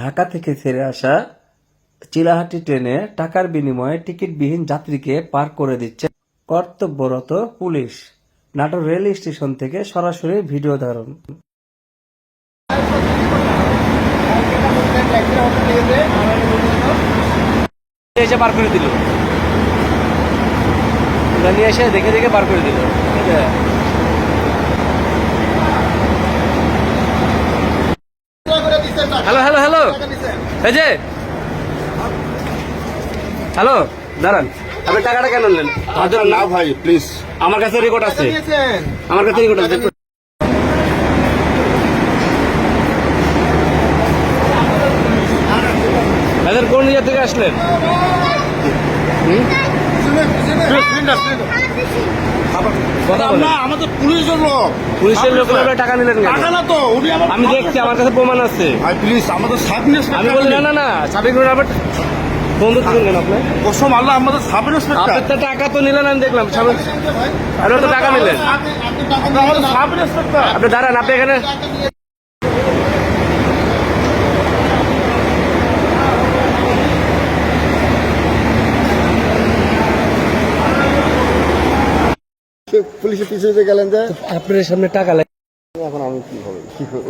ঢাকা থেকে ছেড়ে আসা চিলাহাটি ট্রেনে টাকার বিনিময়ে টিকিটবিহীন যাত্রীকে পার করে দিচ্ছে কর্তব্যরত পুলিশ। নাটোর রেল স্টেশন থেকে সরাসরি ভিডিও ধারণ। এসে বার করে দিল। এসে দেখে দেখে বার করে দিল। হ্যালো হ্যালো হ্যালো এই যে। হ্যালো দাঁড়ান। আপনি টাকাটা কেন নেন আচ্ছা না ভাই প্লিজ আমার কাছে রেকর্ড আছে। আমার কাছে রেকর্ড আছে। এদের কোন ইয়ে থেকে আসলেন? বলেন না আমাদের পুলিশের লোক। পুলিশের লোক টাকা নিলেন কেন? টাকা না তো উনি আমার আমি দেখছি আমার কাছে প্রমাণ আছে। ভাই প্লিজ আমাদের সাব ইন্সপেক্টর আমি বলি না না না সাবিক রোড আবার বন্ধ করুন কেন আপনি? কসম আল্লাহ আমাদের সাব ইন্সপেক্টর আপনার তো টাকা তো নিলেন আমি দেখলাম তো টাকা নিলেন। আমাদের সাব ইন্সপেক্টর আপনি দাঁড়ান আপনি এখানে পুলিশের পিছিয়ে গেলেন যে? আপনার সামনে টাকা লাগে। এখন আমি কি হবে? কি করব